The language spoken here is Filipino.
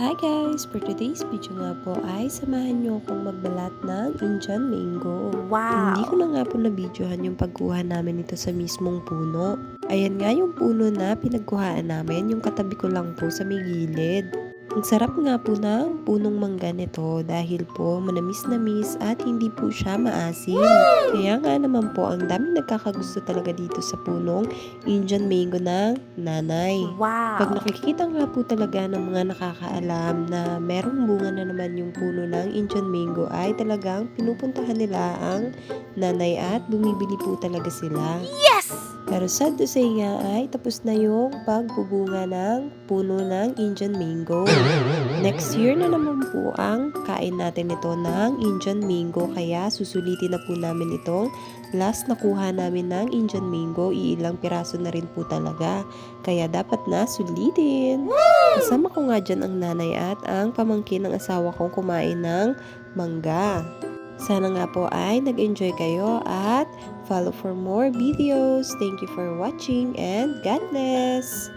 Hi guys! For today's video nga po ay samahan nyo akong magbalat ng Indian mango. Wow! Hindi ko na nga po na-videohan yung pagkuha namin ito sa mismong puno. Ayan nga yung puno na pinagkuhaan namin, yung katabi ko lang po sa may gilid. Ang sarap nga po ng punong mangga nito dahil po manamis-namis at hindi po siya maasim. Kaya nga naman po ang daming nagkakagusto talaga dito sa punong Indian mango ng nanay. Wow! Pag nakikita nga po talaga ng mga nakakaalam na merong bunga na naman yung puno ng Indian mango ay talagang pinupuntahan nila ang nanay at bumibili po talaga sila. yes! Pero sad to say nga ay tapos na yung pagbubunga ng puno ng Indian mango. Next year na naman po ang kain natin ito ng Indian mango kaya susulitin na po namin itong last nakuha namin ng Indian mango. Iilang piraso na rin po talaga. Kaya dapat na sulitin. Kasama ko nga dyan ang nanay at ang pamangkin ng asawa kong kumain ng mangga. Sana nga po ay nag-enjoy kayo at follow for more videos. Thank you for watching and God bless!